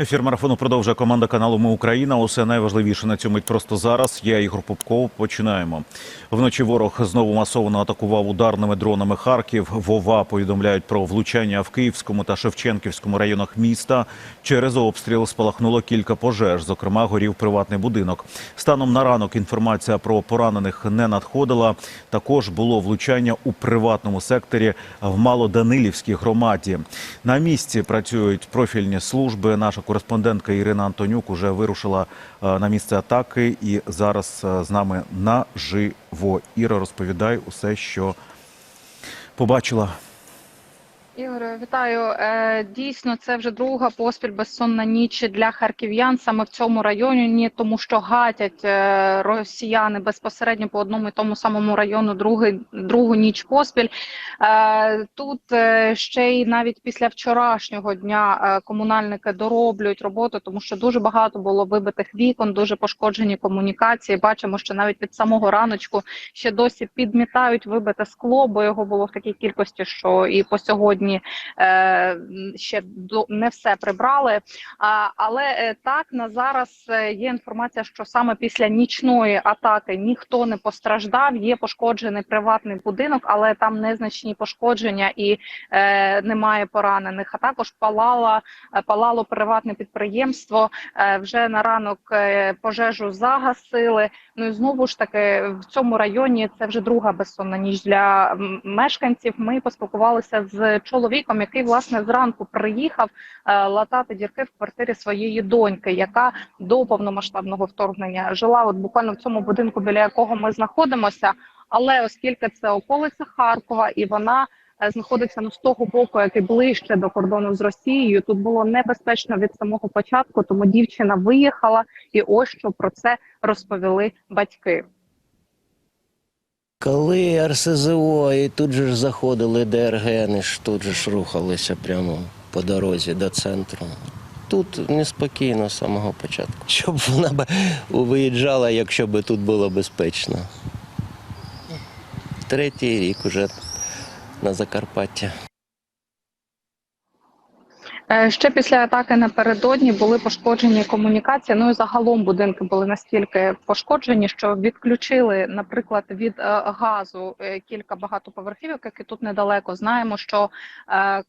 Ефір марафону продовжує команда каналу Ми Україна. Усе найважливіше на цю мить просто зараз. Я Ігор Попков. Починаємо. Вночі ворог знову масово атакував ударними дронами Харків. Вова повідомляють про влучання в Київському та Шевченківському районах міста. Через обстріл спалахнуло кілька пожеж. Зокрема, горів приватний будинок. Станом на ранок інформація про поранених не надходила. Також було влучання у приватному секторі в Малоданилівській громаді. На місці працюють профільні служби. Наша кореспондентка Ірина Антонюк уже вирушила е, на місце атаки і зараз е, з нами наживо. Іра, розповідай усе, що побачила. Ігоре, вітаю. Е, Дійсно, це вже друга поспіль безсонна ніч для харків'ян саме в цьому районі, тому що гатять е, росіяни безпосередньо по одному і тому самому району другий, другу ніч поспіль. Е, Тут ще й навіть після вчорашнього дня комунальники дороблюють роботу, тому що дуже багато було вибитих вікон, дуже пошкоджені комунікації. Бачимо, що навіть від самого раночку ще досі підмітають вибите скло, бо його було в такій кількості, що і по сьогодні е, ще не все прибрали. Але е, так на зараз е, є інформація, що саме після нічної атаки ніхто не постраждав. Є пошкоджений приватний будинок, але там незначні пошкодження і немає поранених. А також палала палало приватне підприємство. Вже на ранок пожежу загасили. Ну і знову ж таки в цьому районі це вже друга безсонна ніч для мешканців. Ми поспілкувалися з чоловіком, який власне зранку приїхав е, латати дірки в квартирі своєї доньки, яка до повномасштабного вторгнення жила от буквально в цьому будинку, біля якого ми знаходимося. Але оскільки це околиця Харкова, і вона знаходиться ну, з того боку, який ближче до кордону з Росією, тут було небезпечно від самого початку, тому дівчина виїхала, і ось що про це розповіли батьки. Коли РСЗО і тут же ж заходили ДРГ, ж тут же ж рухалися прямо по дорозі до центру. Тут неспокійно з самого початку. Щоб вона б виїжджала, якщо б тут було безпечно. Третій рік уже на Закарпаття. Е, Ще після атаки напередодні були пошкоджені комунікації. Ну і загалом будинки були настільки пошкоджені, що відключили, наприклад, від е, газу е, кілька багатоповерхівок, які тут недалеко. Знаємо, що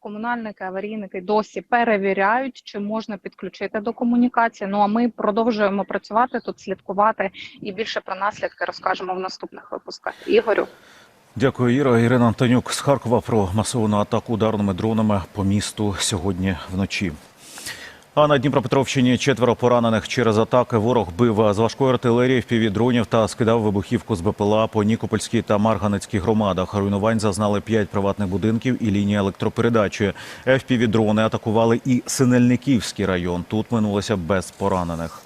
комунальники, аварійники досі перевіряють, чи можна підключити до комунікації. Ну а ми продовжуємо працювати тут, слідкувати і більше про наслідки розкажемо в наступних випусках. Ігорю. Дякую, Іра. Ірина Антонюк з Харкова про масовану атаку ударними дронами по місту сьогодні вночі. А на Дніпропетровщині четверо поранених через атаки. Ворог бив з важкої артилерії, впівдронів та скидав вибухівку з БПЛА по Нікопольській та Марганецькій громадах. Руйнувань зазнали п'ять приватних будинків і лінія електропередачі. ФПВ-дрони атакували і Синельниківський район. Тут минулося без поранених.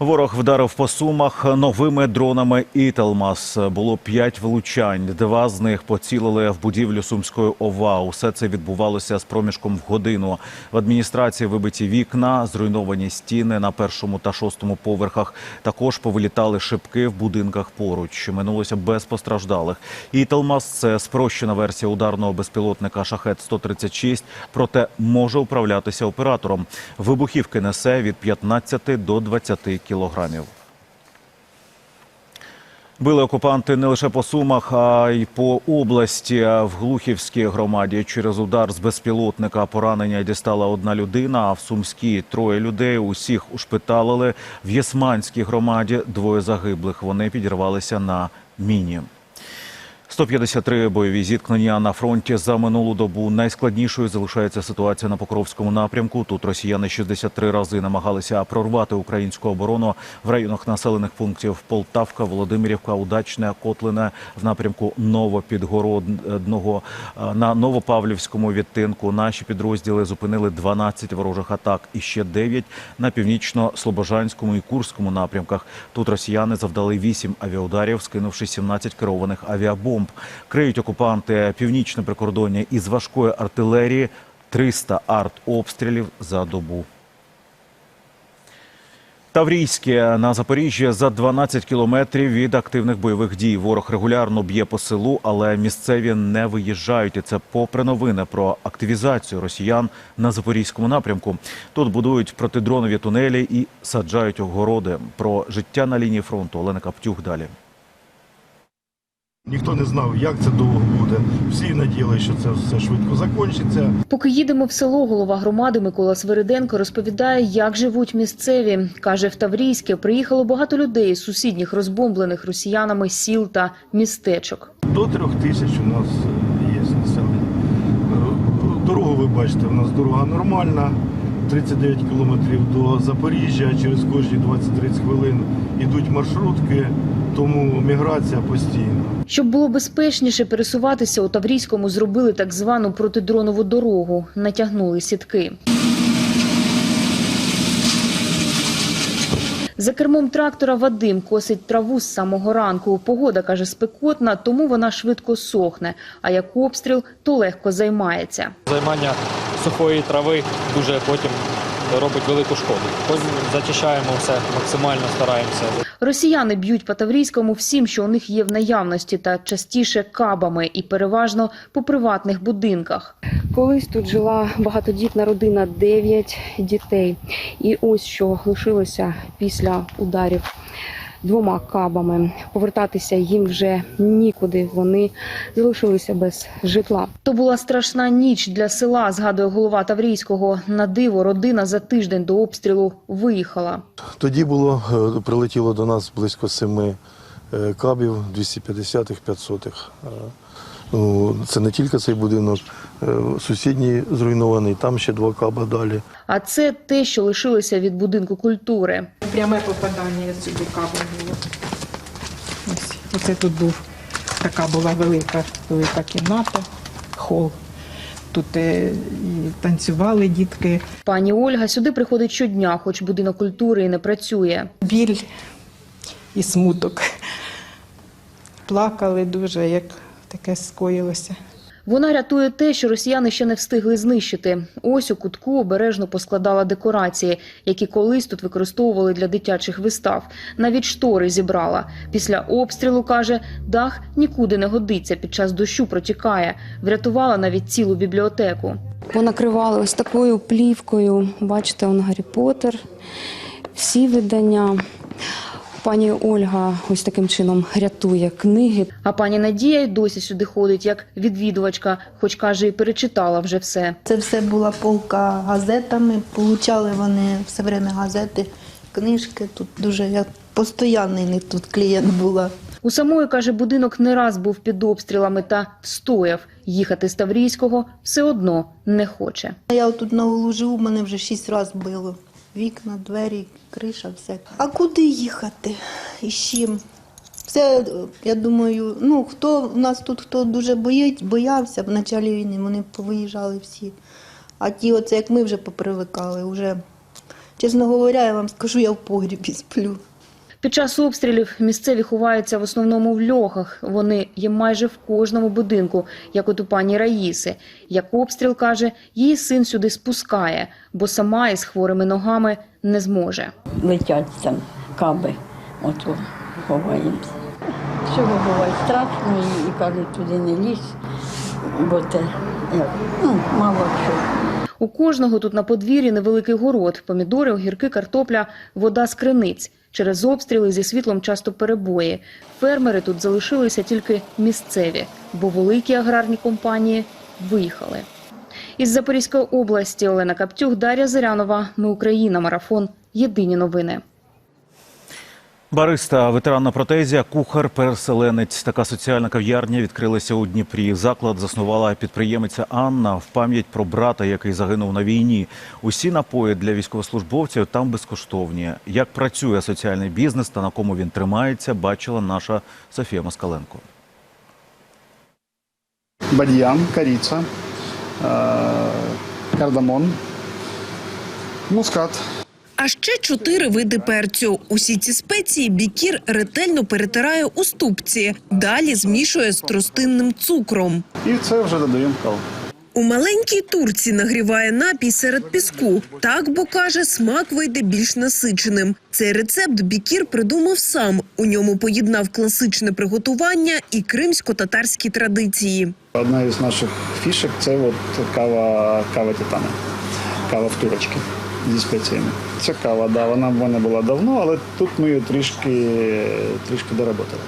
Ворог вдарив по сумах новими дронами «Італмас». Було п'ять влучань. Два з них поцілили в будівлю Сумської ОВА. Усе це відбувалося з проміжком в годину. В адміністрації вибиті вікна, зруйновані стіни на першому та шостому поверхах. Також повилітали шибки в будинках поруч. Минулося без постраждалих. «Італмас» – це спрощена версія ударного безпілотника «Шахет-136», проте може управлятися оператором. Вибухівки несе від 15 до 20 кілограмів. Били окупанти не лише по Сумах, а й по області. В Глухівській громаді через удар з безпілотника поранення дістала одна людина. А в Сумській троє людей. Усіх ушпиталили. В Єсманській громаді двоє загиблих. Вони підірвалися на міні. 153 бойові зіткнення на фронті за минулу добу. Найскладнішою залишається ситуація на Покровському напрямку. Тут росіяни 63 рази намагалися прорвати українську оборону в районах населених пунктів Полтавка, Володимирівка, Удачне, Котлине в напрямку Новопідгородного. На Новопавлівському відтинку наші підрозділи зупинили 12 ворожих атак і ще 9 на північно-слобожанському і Курському напрямках. Тут росіяни завдали 8 авіаударів, скинувши 17 керованих авіабомб. Криють окупанти північне прикордоння із важкої артилерії 300 артобстрілів за добу. Таврійське на Запоріжжі за 12 кілометрів від активних бойових дій. Ворог регулярно б'є по селу, але місцеві не виїжджають. І це попри новини про активізацію росіян на запорізькому напрямку. Тут будують протидронові тунелі і саджають огороди. Про життя на лінії фронту Олена Каптюх далі. Ніхто не знав, як це довго буде. Всі надіялися, що це все швидко закінчиться. Поки їдемо в село, голова громади Микола Свириденко розповідає, як живуть місцеві. Каже, в Таврійське приїхало багато людей з сусідніх розбомблених росіянами сіл та містечок. До трьох тисяч у нас є населення. Дорогу ви бачите, у нас дорога нормальна. 39 кілометрів до Запоріжжя, через кожні 20-30 хвилин йдуть маршрутки, тому міграція постійна. Щоб було безпечніше пересуватися, у Таврійському зробили так звану протидронову дорогу, натягнули сітки. За кермом трактора Вадим косить траву з самого ранку. Погода, каже, спекотна, тому вона швидко сохне, а як обстріл, то легко займається. Займання сухої трави дуже потім робить велику шкоду. Потім зачищаємо все, максимально стараємося. Росіяни б'ють по Таврійському всім, що у них є в наявності, та частіше кабами і переважно по приватних будинках. Колись тут жила багатодітна родина, 9 дітей. І ось що лишилося після ударів двома кабами. Повертатися їм вже нікуди. Вони залишилися без житла. То була страшна ніч для села, згадує голова Таврійського. На диво родина за тиждень до обстрілу виїхала. Тоді було е, прилетіло до нас близько семи е, кабів, 250-х, 500-х. Ну, це не тільки цей будинок, е, сусідній зруйнований, там ще два каба далі. А це те, що лишилося від будинку культури. Пряме попадання сюди кабель було. Ось, оце тут був така була велика, велика кімната, хол. Тут е, і танцювали дітки. Пані Ольга сюди приходить щодня, хоч будинок культури і не працює. Біль і смуток. Плакали дуже, як таке скоїлося. Вона рятує те, що росіяни ще не встигли знищити. Ось у кутку обережно поскладала декорації, які колись тут використовували для дитячих вистав. Навіть штори зібрала. Після обстрілу каже, дах нікуди не годиться. Під час дощу протікає. Врятувала навіть цілу бібліотеку. Понакривали ось такою плівкою. Бачите, он Гаррі Поттер, всі видання. Пані Ольга ось таким чином рятує книги. А пані Надія й досі сюди ходить як відвідувачка, хоч каже, і перечитала вже все. Це все була полка газетами. Получали вони все время газети, книжки. Тут дуже я постоянний не тут клієнт була. У самої каже, будинок не раз був під обстрілами та встояв. Їхати з Таврійського все одно не хоче. Я тут на живу, мене вже шість разів било. Вікна, двері, криша, все. А куди їхати? І з чим? Все, я думаю, ну хто в нас тут хто дуже боїть, боявся в початку війни, вони повиїжджали всі. А ті, оце як ми вже попривикали, вже, чесно говоря, я вам скажу, я в погрібі сплю. Під час обстрілів місцеві ховаються в основному в льохах. Вони є майже в кожному будинку, як от у пані Раїси. Як обстріл каже, її син сюди спускає, бо сама із хворими ногами не зможе. летять там каби. От ховаємося. Всього буває страшно і, кажуть, туди не лізь, бо як, ну, мало що. У кожного тут на подвір'ї невеликий город, помідори, огірки, картопля, вода з криниць. Через обстріли зі світлом часто перебої. Фермери тут залишилися тільки місцеві, бо великі аграрні компанії виїхали. Із Запорізької області Олена Каптюх, Дар'я Зирянова. Ми Україна. Марафон. Єдині новини. Бариста, ветеран на протезі, кухар, переселенець. Така соціальна кав'ярня відкрилася у Дніпрі. Заклад заснувала підприємиця Анна в пам'ять про брата, який загинув на війні. Усі напої для військовослужбовців там безкоштовні. Як працює соціальний бізнес та на кому він тримається, бачила наша Софія Москаленко. бадьян, корица, э, кардамон, мускат. А ще чотири види перцю. Усі ці спеції бікір ретельно перетирає у ступці. Далі змішує з тростинним цукром. І це вже додаємо каву. У маленькій турці нагріває напій серед піску. Так, бо каже, смак вийде більш насиченим. Цей рецепт Бікір придумав сам. У ньому поєднав класичне приготування і кримсько-татарські традиції. Одна із наших фішек це от кава, кава титана, кава в турочці зі спеціями. Ця да, вона в мене була давно, але тут ми її трішки, трішки доработали.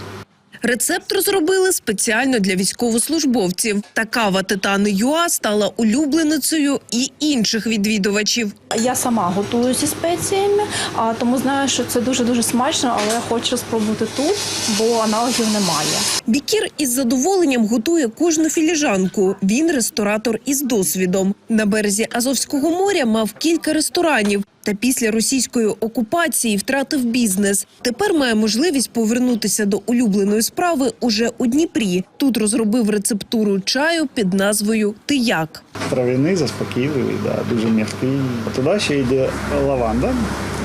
Рецепт розробили спеціально для військовослужбовців. Та кава Титани Юа стала улюбленицею і інших відвідувачів. Я сама готую зі спеціями, а тому знаю, що це дуже дуже смачно, але я хочу спробувати тут, бо аналогів немає. Бікір із задоволенням готує кожну філіжанку. Він ресторатор із досвідом. На березі Азовського моря мав кілька ресторанів. Та після російської окупації втратив бізнес. Тепер має можливість повернутися до улюбленої справи уже у Дніпрі. Тут розробив рецептуру чаю під назвою Ти як. Трав'яний, заспокійливий, да, дуже м'який. Туди ще йде лаванда.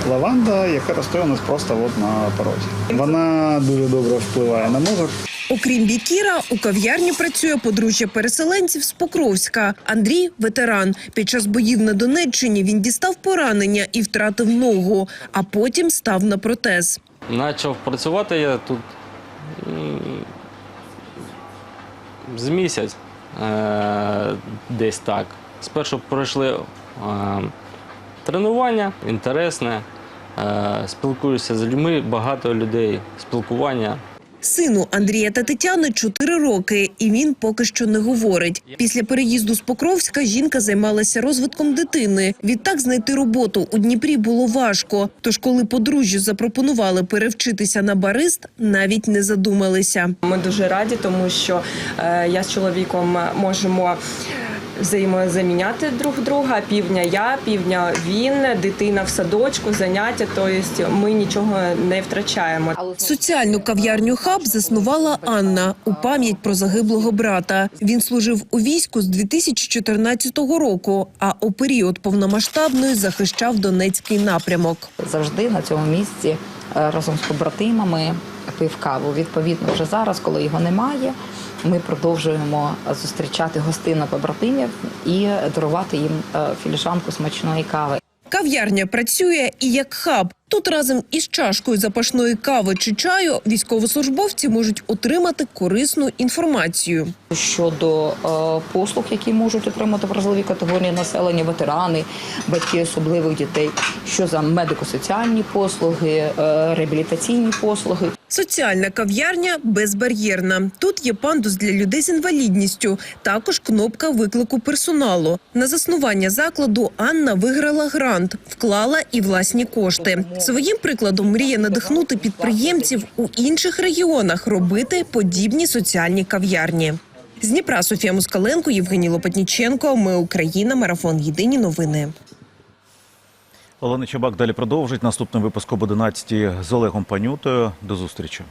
Лаванда, яка росте у нас просто от на порозі. Вона дуже добре впливає на мозок. Окрім бікіра, у кав'ярні працює подружжя переселенців з Покровська. Андрій ветеран. Під час боїв на Донеччині він дістав поранення і втратив ногу, а потім став на протез. Почав працювати я тут з місяць е, десь так. Спершу пройшли е, тренування, інтересне, е, спілкуюся з людьми, багато людей, спілкування. Сину Андрія та Тетяни 4 роки, і він поки що не говорить. Після переїзду з Покровська жінка займалася розвитком дитини. Відтак знайти роботу у Дніпрі було важко. Тож, коли подружжю запропонували перевчитися на барист, навіть не задумалися. Ми дуже раді, тому що е, я з чоловіком можемо взаємозаміняти друг друга. Півдня я, півдня він, дитина в садочку, заняття. Тобто ми нічого не втрачаємо. Соціальну кав'ярню хаб заснувала Анна у пам'ять про загиблого брата. Він служив у війську з 2014 року, а у період повномасштабної захищав Донецький напрямок. завжди на цьому місці е, разом з побратимами пив каву. Відповідно, вже зараз, коли його немає, ми продовжуємо зустрічати гостину побратимів і дарувати їм е, філіжанку смачної кави. Кав'ярня працює і як хаб. Тут разом із чашкою запашної кави чи чаю військовослужбовці можуть отримати корисну інформацію. Щодо е, послуг, які можуть отримати вразливі категорії населення, ветерани, батьки особливих дітей, що за медико-соціальні послуги, е, реабілітаційні послуги. Соціальна кав'ярня безбар'єрна. Тут є пандус для людей з інвалідністю, також кнопка виклику персоналу. На заснування закладу Анна виграла грант, вклала і власні кошти. Своїм прикладом мріє надихнути підприємців у інших регіонах робити подібні соціальні кав'ярні. З Дніпра Софія Москаленко, Євгеній Лопатніченко. Ми Україна. Марафон. Єдині новини. Олена Чабак далі продовжить. Наступний випуск об 11 з Олегом Панютою. До зустрічі.